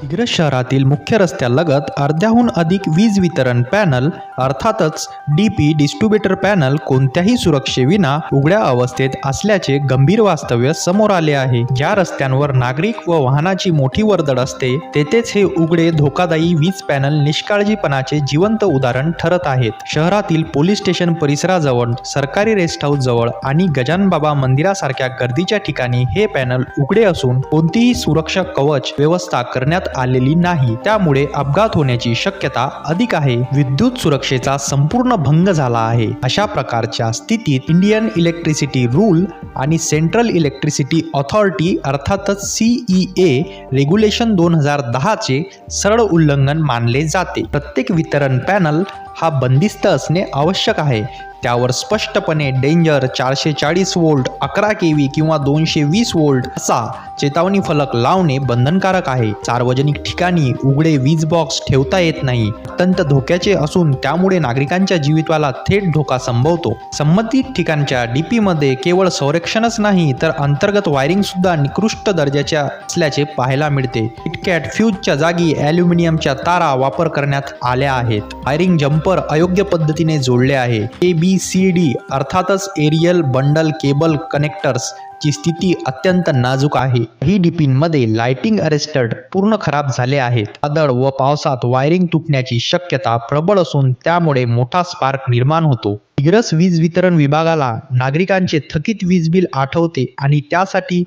दिग्रस शहरातील मुख्य रस्त्यालगत अर्ध्याहून अधिक वीज वितरण पॅनल अर्थातच डी पी डिस्ट्रीब्युटर पॅनल कोणत्याही सुरक्षेविना उघड्या अवस्थेत असल्याचे गंभीर वास्तव्य समोर आले आहे. ज्या रस्त्यांवर नागरिक व वाहनाची मोठी वर्दळ असते तेथेच हे उघडे धोकादायी वीज पॅनल निष्काळजीपणाचे जिवंत उदाहरण ठरत आहेत. शहरातील पोलीस स्टेशन परिसराजवळ सरकारी रेस्ट हाऊस जवळ आणि गजानबाबा मंदिरासारख्या गर्दीच्या ठिकाणी हे पॅनल उघडे असून कोणतीही सुरक्षा कवच व्यवस्था करण्यात आलेली नाही. त्यामुळे अपघात होण्याची शक्यता अधिक आहे. विद्युत सुरक्षेचा संपूर्ण भंग झाला आहे. अशा प्रकारच्या स्थितीत इंडियन इलेक्ट्रिसिटी रूल आणि सेंट्रल इलेक्ट्रिसिटी ऑथॉरिटी अर्थातच सीई ए रेग्युलेशन दोन हजार दहाचे सरळ उल्लंघन मानले जाते. प्रत्येक वितरण पॅनल हा बंदिस्त असणे आवश्यक आहे. त्यावर स्पष्टपणे डेंजर चारशे चाळीस वोल्ट अकरा के व्ही किंवा दोनशे वीस वोल्ट असा चेतावणी फलक लावणे बंधनकारक आहे. सार्वजनिक ठिकाणी उघडे वीज बॉक्स ठेवता येत नाही. अत्यंत धोक्याचे असून त्यामुळे नागरिकांच्या जीवितवाला थेट धोका संभवतो. संबंधित ठिकाणच्या डीपी मध्ये केवळ संरक्षणच नाही तर अंतर्गत वायरिंग सुद्धा निकृष्ट दर्जाच्या असल्याचे पाहायला मिळते. किटकॅट फ्यूजच्या जागी ॲल्युमिनियमच्या तारा वापर करण्यात आल्या आहेत. वायरिंग जम्पर अयोग्य पद्धतीने जोडले आहे. ए बी सी डी अर्थातच एरियल बंडल केबल कनेक्टर्स ची स्थिती अत्यंत नाजूक आहे. ही डीपींमध्ये लाइटिंग अरेस्टर्ड पूर्ण खराब झाले आहेत. वादळ व पावसात वायरिंग तुटण्याची शक्यता प्रबळ असून त्यामुळे मोठा स्पार्क निर्माण होतो. दिग्रस वीज वितरण विभागाला नागरिकांचे थकीत वीज बिल आठवते आणि त्यासाठी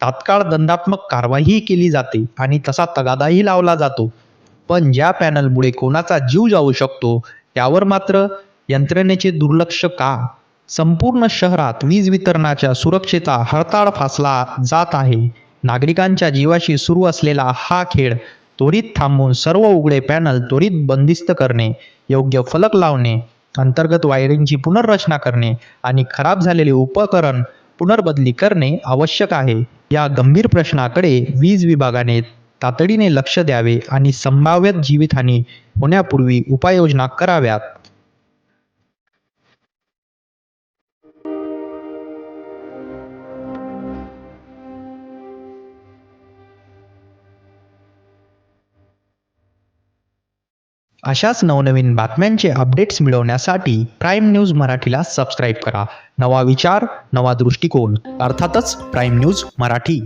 तात्काळ दंडात्मक कारवाईही केली जाते आणि तसा तगादाही लावला जातो. पण ज्या पॅनलमुळे कोणाचा जीव जाऊ शकतो त्यावर मात्र यंत्रणेचे दुर्लक्ष का? संपूर्ण शहरात वीज वितरणाच्या सुरक्षेचा हरताळ फासला जात आहे. नागरिकांच्या जीवाशी सुरू असलेला हा खेळ त्वरित थांबवून सर्व उघडे पॅनल त्वरित बंदिस्त करणे योग्य फलक लावणे अंतर्गत वायरिंगची पुनर्रचना करणे आणि खराब झालेले उपकरण पुनर्बदली करणे आवश्यक आहे. या गंभीर प्रश्नाकडे वीज विभागाने तातडीने लक्ष द्यावे आणि संभाव्य जीवितहानी होण्यापूर्वी उपाययोजना कराव्यात. अशाच नवनवीन बातम्यांचे अपडेट्स मिळवण्यासाठी प्राईम न्यूज मराठीला सबस्क्राईब करा. नवा विचार नवा दृष्टिकोन. अर्थातच प्राईम न्यूज मराठी.